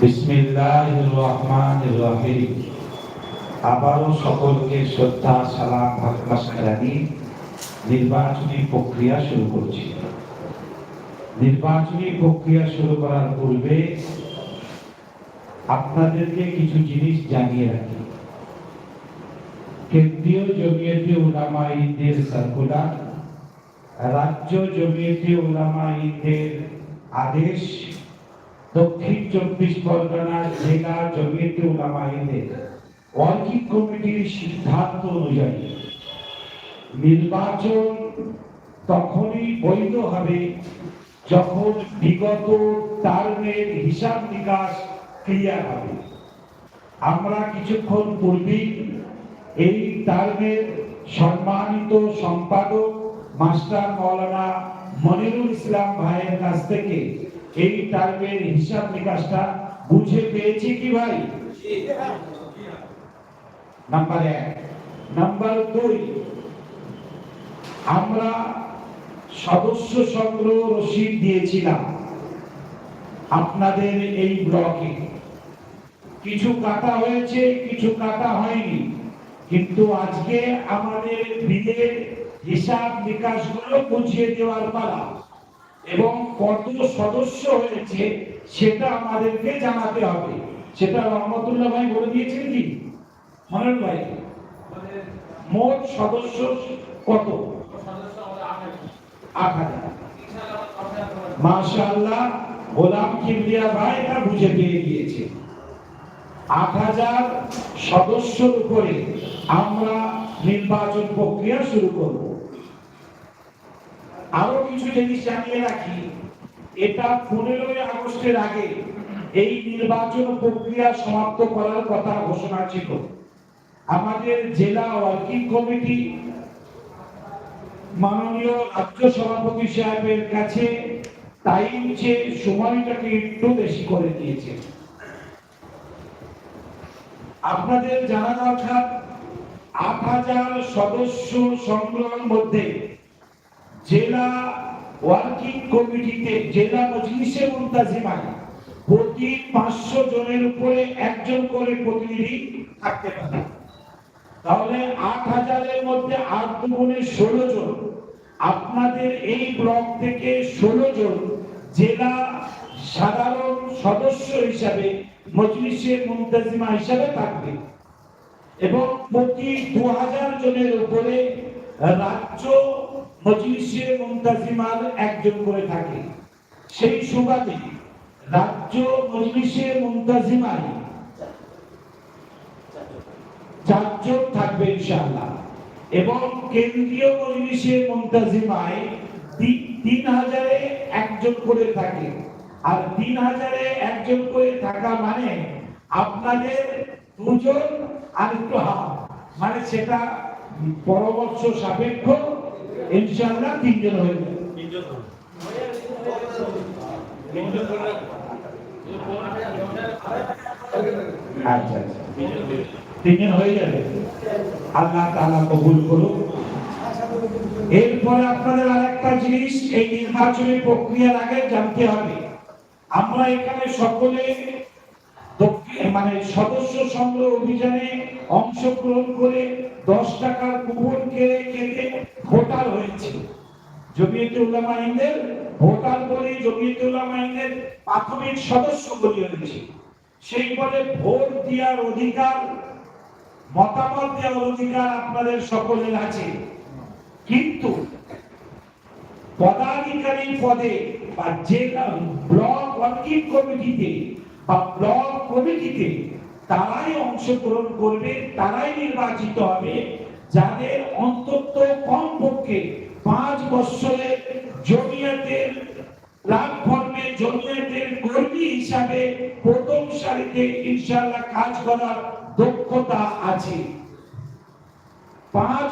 বিসমিল্লাহির রহমানির রহিম আবারও সকলকে শ্রদ্ধা সালাম ভালোবাসা নির্বাচনী প্রক্রিয়া শুরু করছি। নির্বাচনী প্রক্রিয়া শুরু করার পূর্বে আপনাদেরকে কিছু জিনিস জানিয়ে রাখি। কেন্দ্রীয় জমিয়তে উলামা ঈদের সার্কুলার রাজ্য জমিয়তে উলামা ঈদের আদেশ, দক্ষিণ চব্বিশ পরগনা জেলা জমিয়তে উলামা ঈদের ওয়ার্কিং কমিটির সিদ্ধান্ত অনুযায়ী নির্বাচন তখনই বৈধ হবে যখন বিগত টার্মের হিসাব নিকাশ ক্লিয়ার হবে। আমরা কিছুক্ষণ পূর্বেই এই টার্মের সম্মানিত সম্পাদক মাস্টার মৌলানা মনিরুল ইসলাম ভাইয়ের কাছ থেকে এই টার্মের হিসাব নিকাশটা বুঝে পেয়েছি কি ভাই? নাম্বার এক। নাম্বার দুই, আমরা সদস্য সংগ্রহ রসিদ দিয়েছিলাম আপনাদের এই ব্লকে। কিছু কাটা হয়েছে, কিছু কাটা হয়নি। কিন্তু আজকে আমাদের বিলের হিসাব নিকাশগুলো বুঝিয়ে দেওয়ার পালা এবং কত সদস্য হয়েছে সেটা আমাদেরকে জানাতে হবে। সেটা রহমতুল্লাহ ভাই বলে দিয়েছেন কি? মনের ভাই, মোট সদস্য কত? মাশাআল্লাহ, গোলাম কিবরিয়া ভাই এটা বুঝে পেয়ে গিয়েছে। আট হাজার সদস্যর উপরে আমরা নির্বাচন প্রক্রিয়া শুরু করব। আরও কিছু জিনিস জানিয়ে রাখি, এটা পনেরোই আগস্টের আগে এই নির্বাচন প্রক্রিয়া সমাপ্ত করার কথা ঘোষণা ছিল। আমাদের জেলা ওয়ার্কিং কমিটি মাননীয় রাজ্য সভাপতি সাহেবের কাছে টাইম চেয়ে সময়টাকে একটু বেশি করে দিয়েছে আপনাদের জানা দরকার, আট হাজার সদস্য সংগ্রহের মধ্যে জেলা ওয়ার্কিং কমিটিতে, জেলা মজলিসে মুন্তাজিমায় প্রতি পাঁচশো জনের উপরে একজন করে প্রতিনিধি থাকতে পারে। তাহলে আট হাজারের মধ্যে আট দুগুণে ষোলো জন। আপনাদের এই ব্লক থেকে ষোলো জন জেলা সাধারণ সদস্য হিসাবে, মজলিসে মুন্তাজিমা হিসাবে থাকবে। এবং প্রতি দু হাজার জনের উপরে রাজ্য মজলিসে মুন্তাজিমার একজন করে থাকে। সেই সুবাদে রাজ্য মজলিসে মুন্তাজিমায় চারজন। থাকবে ইনশাআল্লাহ। এবং কেন্দ্রীয় মজলিসে মুন্তাজিমায় তিন হাজারে একজন করে থাকে। আর তিন হাজারে একজন করে থাকা মানে আপনাদের দুজন আর একটু হাফ। মানে সেটা পরবর্ষ সাপেক্ষ ইনশাআল্লাহ তিনজন হয়ে যাবে। আচ্ছা আচ্ছা। তিনজন হয়ে যাবে? আল্লাহ তাআলা কবুল করুন এরপরে আপনাদের আরেকটা জিনিস, এই নির্বাচনী প্রক্রিয়ার আগে জানতে হবে। আমরা এখানে সকলে মানে সদস্য সংগ্রহ অভিযানে অংশগ্রহণ করে দশ টাকার কুপন কেড়ে কেটে ভোটার হয়েছে। জমিয়তে উলামা হিন্দের ভোটার বলে জমিয়তে উলামা প্রাথমিক সদস্য বলে হয়েছে। সেই বলে ভোট দেওয়ার অধিকার মতামত দেওয়ার অধিকার আপনাদের সকলের আছে। কিন্তু পদাধিকারী পদে বা জেলা ব্লক ওয়ার্কিং কমিটিতে বা ব্লক কমিটিতে তারাই অংশগ্রহণ করবে, তারাই নির্বাচিত হবে, যাদের অন্তত কমপক্ষে পাঁচ বছরের জমিয়াতের প্ল্যাটফর্মে জমিয়াতের কর্মী হিসাবে সারিতে ইনশাআল্লাহ কাজ করার দক্ষতা আছে। পাঁচ